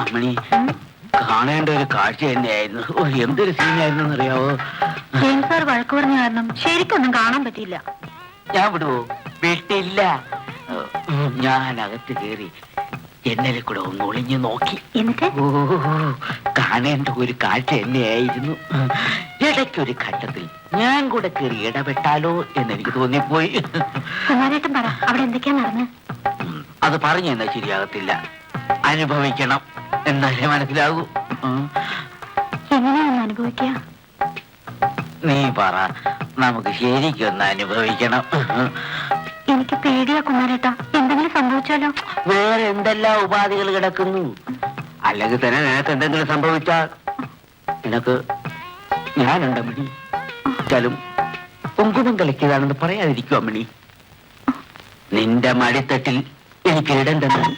അമ്മണി കാണേണ്ട ഒരു കാഴ്ച തന്നെയായിരുന്നു. ഓ, എന്തൊരു സീനായിരുന്നു അറിയാവോ ജെയിംസ് സാർ വഴക്ക് പറഞ്ഞ കാരണം ശരിക്കൊന്നും കാണാൻ പറ്റിയില്ല. ഞാൻ വിടുവോ? വീട്ടില്ല. ഞാൻ അകത്ത് കയറി ജനലിൽ കൂടെ ഒന്ന് ഒളിഞ്ഞു നോക്കി. എന്നിട്ട്? ഓ കാണേണ്ട ഒരു കാഴ്ച തന്നെയായിരുന്നു. ഇടയ്ക്കൊരു ഘട്ടത്തിൽ ഞാൻ കൂടെ കയറി ഇടപെട്ടാലോ എന്ന് എനിക്ക് തോന്നിപ്പോയി. കുമാരേട്ടൻ പറ അവിടെ എന്തൊക്കെയാ നടന്ന്? അത് പറഞ്ഞു എന്നാൽ ശരിയാകത്തില്ല. അനുഭവിക്കണം എന്നാലേ മനസ്സിലാകൂ. അനുഭവിക്കുക നീ പറ നമുക്ക് ശരിക്കൊന്ന് അനുഭവിക്കണം. എനിക്ക് പേടിയാ കുമാരേട്ട. എന്തെങ്കിലും സംഭവിച്ചാലോ? വേറെ എന്തെല്ലാം ഉപാധികൾ കിടക്കുന്നു? അല്ലെങ്കിൽ തന്നെ നിനക്ക് എന്തെങ്കിലും സംഭവിച്ചാൽ നിനക്ക് ഞാനുണ്ട് മണി ചലും കുങ്കുമം കലക്കിയതാണെന്ന് പറയാതിരിക്കുക മണി നിന്റെ മടിത്തട്ടിൽ എനിക്ക് ഇടം തന്നെ.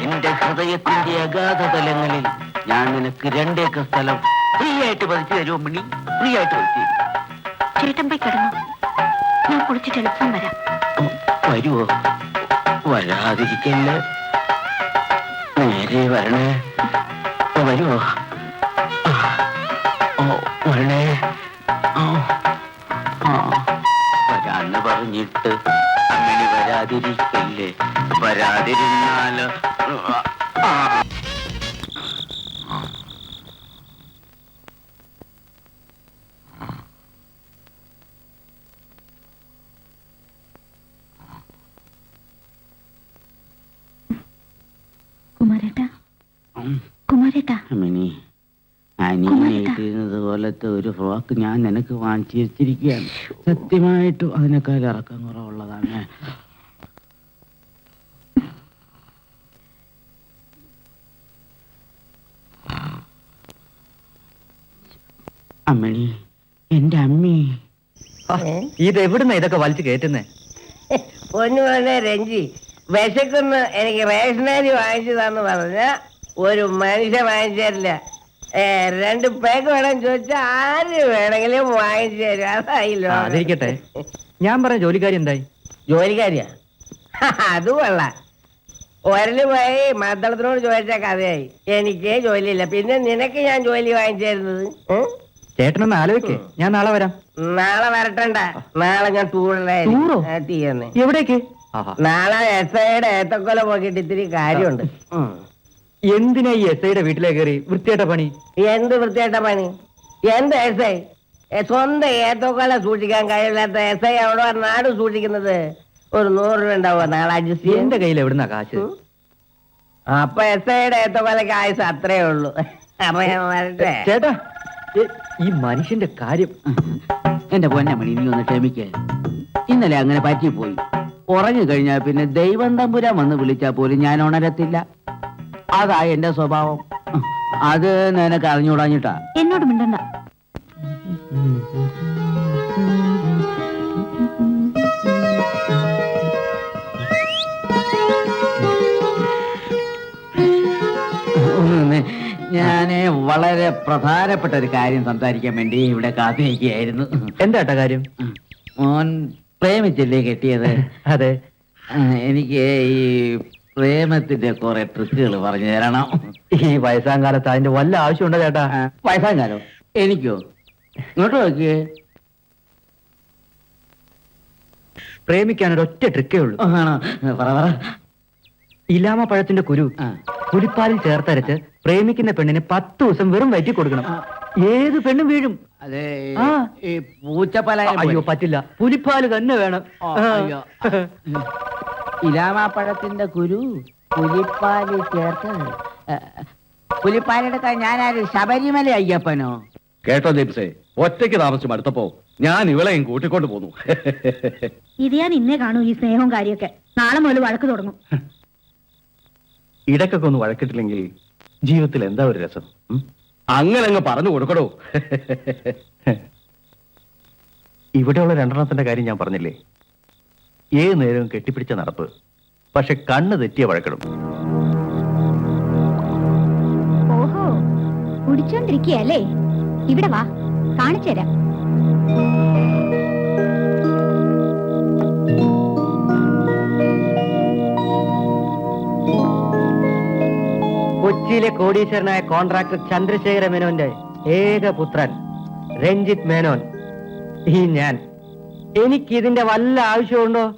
എന്റെ ഹൃദയത്തിന്റെ അഗാധ തലങ്ങളിൽ ഞാൻ നിനക്ക് രണ്ടേക്കർ സ്ഥലം ഫ്രീ ആയിട്ട് പതിച്ചു തരുമോ മണി ഫ്രീ ആയിട്ട് പതിച്ചു ചേട്ടൻ പോയി കിടന്നു. ഞാൻ കുളിച്ചിട്ട് എളുപ്പം വരാം. വരുവോ? വരാതിരിക്കല്ലേ. നേരെ വരണേ. ഓ, വരണേ. ഓ, ആ, വരാന്ന് പറഞ്ഞിട്ട് വരാതിരിക്കല്ലേ? വരാതിരുന്നാൽ? കുമാരേട്ട. മിനി പോലത്തെ ഒരു ഫ്രോക്ക് ഞാൻ നിനക്ക് വാങ്ങിച്ചിരിക്കുകയാണ് സത്യമായിട്ടും അതിനേക്കാൾ ഇറക്കം കുറവുള്ളതാണ് അമ്മണി എന്റെ അമ്മി. ഇത് എവിടുന്ന ഇതൊക്കെ വലിച്ചു കയറ്റുന്നേ? പൊന്നുപോലെ രഞ്ജി വിശക്കുന്ന്. എനിക്ക് റേഷനരി വാങ്ങിച്ചു തന്നു പറഞ്ഞ ഒരു മനുഷ്യ വാങ്ങിച്ചു തരില്ല. രണ്ട് പേക്ക് വേണം ചോദിച്ചാൽ ആര് വേണമെങ്കിലും വാങ്ങിച്ചു തരും. അതായില്ലോ അതിരിക്കട്ടെ. ഞാൻ പറഞ്ഞ ജോലിക്കാരി എന്തായി? ജോലിക്കാരിയാ? അത് കൊള്ളാം. ഒരൽ പോയി മദ്ദളത്തിനോട് ചോദിച്ച കഥയായി. എനിക്ക് ജോലിയില്ല. പിന്നെ നിനക്ക് ഞാൻ ജോലി വാങ്ങിച്ചു തരുന്നത്? ചേട്ടനൊന്ന് ആലോചിക്കേ. ഞാൻ നാളെ വരാം. നാളെ വരട്ടണ്ട. നാളെ ഞാൻ ടൂറോ? ടൂറിലായിരുന്നു എവിടേക്ക്? നാളെ എസ് ഐയുടെ ഏത്തക്കൊല പോക്കിട്ട് ഇത്തിരി കാര്യമുണ്ട്. എന്തിനാ ഈ എസ് ഐയുടെ വീട്ടിലേക്ക് കയറി വൃത്തിയായിട്ട പണി? എന്ത് വൃത്തിയായിട്ട പണി? എന്ത് എസ് ഐ സ്വന്തം ഏത്തക്കൊല സൂക്ഷിക്കാൻ കഴിയില്ലാത്ത എസ് ഐ അവിടെ നാട് സൂക്ഷിക്കുന്നത്? ഒരു നൂറ് രൂപ ഉണ്ടാവുക നാളെ അഡ്ജസ്റ്റ് എന്റെ കയ്യിൽ എവിടുന്ന കാശ്? അപ്പൊ എസ് ഐയുടെ ഏത്തക്കൊലക്ക് ആയുസ് അത്രേ ഉള്ളൂ. അപ്പൊ ഞാൻ വരട്ടെ. ചേട്ടാ ഈ മനുഷ്യന്റെ കാര്യം. എന്റെ പൊന്നമണി നീ ഒന്ന് ക്ഷമിക്കേ. ഇന്നലെ അങ്ങനെ പറ്റിപ്പോയി. ഉറങ്ങി കഴിഞ്ഞാൽ പിന്നെ ദൈവം തമ്പുരാൻ വന്ന് വിളിച്ചാൽ പോലും ഞാൻ ഉണരത്തില്ല. അതാ എന്റെ സ്വഭാവം. അത് നിനക്ക് അറിഞ്ഞുകൂടാഞ്ഞിട്ടാ? എന്നോട് മിണ്ടണ്ട. ഞാൻ വളരെ പ്രധാനപ്പെട്ട ഒരു കാര്യം സംസാരിക്കാൻ വേണ്ടി ഇവിടെ കാത്തിരിക്കുകയായിരുന്നു. എന്താട്ടാ കാര്യം? മോൻ പ്രേമിച്ചല്ലേ കെട്ടിയത്. അതെ. എനിക്ക് ഈ പ്രേമത്തിന്റെ കുറെ ട്രിക്കുകൾ പറഞ്ഞു തരണം. ഈ വയസ്സാം കാലത്ത് അതിന്റെ വല്ല ആവശ്യമുണ്ടോ ചേട്ടാ? വയസ്സാം കാലം. എനിക്കോ? ഇങ്ങോട്ട് നോക്കിയേ. പ്രേമിക്കാൻ ഒരു ഒറ്റ ട്രിക്കേ ഉള്ളൂ. ആണോ? പറ. ഇലാമ പഴത്തിന്റെ കുരു. പുലിപ്പാലിൽ ചേർത്തരച്ച് പ്രേമിക്കുന്ന പെണ്ണിന് പത്ത് ദിവസം വെറും വയറ്റി കൊടുക്കണം. ഏത് പെണ്ണും വീഴും. അതെ ഈ പൂച്ചപ്പലായം അയ്യോ പറ്റില്ല. പുലിപ്പാൽ തന്നെ വേണം. ഇലാമാപ്പഴത്തിന്റെ കുരു പുലിപ്പാൽ ചേർത്ത് പുലിപ്പാലെടുക്കാൻ ഞാനാര്? ശബരിമല അയ്യപ്പനോ? കേട്ടോ ദീപ്സേ ഒറ്റയ്ക്ക് താമസിച്ചു അടുത്തപ്പോ ഞാൻ ഇവളെയും കൂട്ടിക്കൊണ്ട് പോന്നു. ഇത് ഞാൻ ഇന്നേ കാണൂ ഈ സ്നേഹവും കാര്യമൊക്കെ നാളെ മുതൽ വഴക്ക് തുടങ്ങും. ഇടയ്ക്കൊക്കെ ഒന്ന് വഴക്കിട്ടില്ലെങ്കിൽ ജീവിതത്തിൽ എന്താ ഒരു രസം? അങ്ങനെ അങ്ങ് പറഞ്ഞു കൊടുക്കടോ. ഇവിടെയുള്ള രണ്ടെണ്ണത്തിന്റെ കാര്യം ഞാൻ പറഞ്ഞില്ലേ? ഏത് നേരവും കെട്ടിപ്പിടിച്ച നടപ്പ് പക്ഷെ കണ്ണ് തെറ്റിയ വഴക്കിടും. ഓഹോ കുടിച്ചോണ്ടിരിക്കയല്ലേ ഇവിടെ വാ കാണിച്ചു തരാം കൊച്ചിയിലെ കോടീശ്വരനായ കോൺട്രാക്ടർ ചന്ദ്രശേഖര മേനോന്റെ ഏക പുത്രൻ രഞ്ജിത്ത് മേനോൻ. ഈ ഞാൻ. എനിക്ക് ഇതിന്റെ വല്ല ആവശ്യമുണ്ടോ?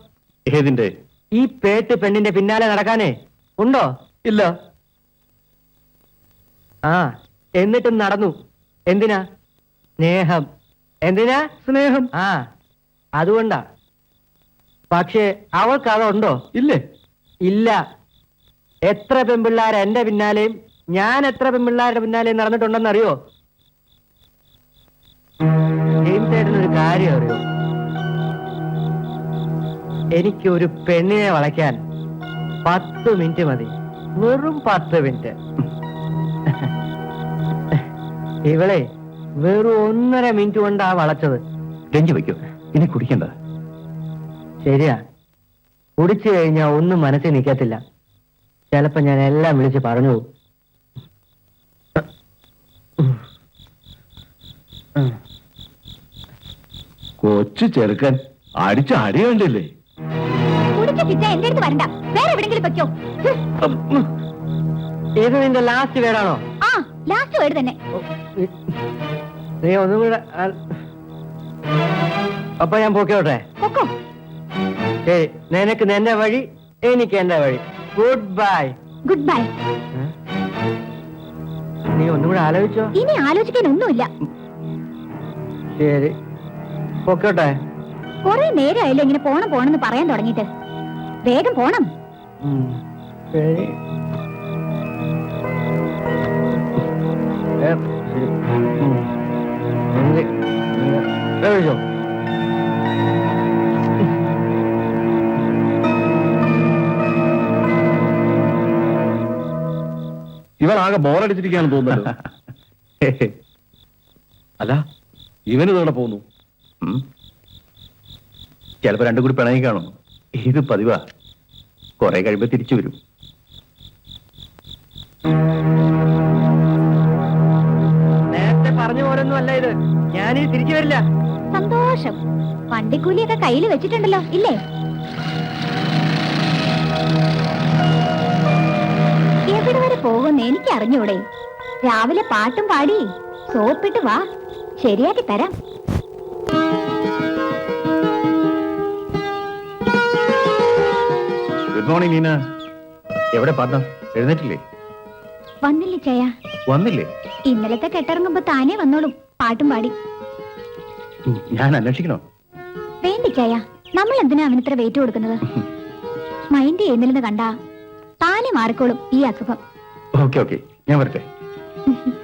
ഏതിന്റെ? ഈ പേട്ട് പെണ്ണിന്റെ പിന്നാലെ നടക്കാനേ. ഉണ്ടോ? ഇല്ല. ആ എന്നിട്ടും നടന്നു. എന്തിനാ? സ്നേഹം. എന്തിനാ? സ്നേഹം. ആ അതുകൊണ്ടാ. പക്ഷേ അവൾക്ക് അതുണ്ടോ ഇല്ലേ? ഇല്ല. എത്ര പെമ്പിള്ളാർ എന്റെ പിന്നാലെയും ഞാൻ എത്ര പെമ്പിള്ളാരുടെ പിന്നാലെയും നടന്നിട്ടുണ്ടെന്ന് അറിയോ ജെയിംസ് ഒരു കാര്യം അറിയോ? എനിക്ക് ഒരു പെണ്ണിനെ വളയ്ക്കാൻ പത്ത് മിനിറ്റ് മതി. വെറും പത്ത് മിനിറ്റ്. ഇവളെ വെറും ഒന്നര മിനിറ്റ് കൊണ്ടാ വളച്ചത്. രഞ്ജി വയ്ക്കൂ. ഇനി കുടിക്കണ്ട. ശരിയാ. കുടിച്ചു കഴിഞ്ഞാ ഒന്നും മനസ്സിൽ നിൽക്കത്തില്ല. ചിലപ്പോ ഞാൻ എല്ലാം വിളിച്ച് പറഞ്ഞു പോകും. കൊച്ചു ചെറുക്കൻ അടിച്ച അടി കണ്ടില്ലേ? കുടിച്ച ചിറ്റ എന്റെ അടുത്ത് വരണ്ട. വേറെ എവിടെങ്കിലും വെക്കോ. ഇത് നിന്റെ ലാസ്റ്റ് വേടാണോ? ആ ലാസ്റ്റ് വേർഡ് തന്നെ. നീ ഒന്നും കൂടെ ആ- അപ്പൊ ഞാൻ പോക്കോട്ടെ? പൊക്കോ. ശരി നിനക്ക് നിന്റെ വഴി എനിക്ക് എന്റെ വഴി. ഗുഡ് ബൈ ഗുഡ് ബൈ നീ ഒന്നും കൂടെ ആലോചിച്ചോ ഇനി ആലോചിക്കാൻ ഒന്നുമില്ല ശരി പൊക്കോട്ടെ കുറെ നേരമായില്ലേ ഇങ്ങനെ പോണം പോണെന്ന് പറയാൻ തുടങ്ങിയിട്ട് വേഗം പോണം. ശരി ഏ, ശരി. ഉം. എന്ത്? ഉം. കഴിച്ചോ ഇവനാകെ ബോറടിച്ചിരിക്കാന്ന് തോന്നുന്നു അല്ല ഇവന് ഇതോടെ പോന്നു. ചിലപ്പോ രണ്ടും കൂടി പിണങ്ങി കാണും. ഇത് പതിവാ. കുറെ കഴിയുമ്പോ തിരിച്ചു വരും. നേരത്തെ പറഞ്ഞു പോലൊന്നും അല്ല ഇത്. ഞാനീ തിരിച്ചു വരില്ല. സന്തോഷം. വണ്ടിക്കൂലിയൊക്കെ കയ്യിൽ വെച്ചിട്ടുണ്ടല്ലോ ഇല്ലേ? എവിടെ വരെ പോകുമെന്ന് എനിക്ക് അറിഞ്ഞൂടെ രാവിലെ പാട്ടും പാടി സോപ്പിട്ട് വാ. ശരിയാക്കി തരാം. ഗുഡ് മോർണിംഗ് നീന എവിടെ എഴുന്നേറ്റില്ലേ? വന്നില്ലേ ചയ വന്നില്ലേ? ഇന്നലത്തെ കെട്ടിറങ്ങുമ്പോ താനേ വന്നോളും. പാട്ടും പാടി. ഞാൻ അന്വേഷിക്കണോ? വേണ്ടി ചയ നമ്മൾ എന്തിനാ അവനത്ര വെയിറ്റ് കൊടുക്കുന്നത്? മൈൻഡ് ചെയ്യുന്നില്ലെന്ന് കണ്ടാ താനെ മാറിക്കോളും ഈ അസുഖം ഓക്കെ ഓക്കെ. ഞാൻ വരട്ടെ.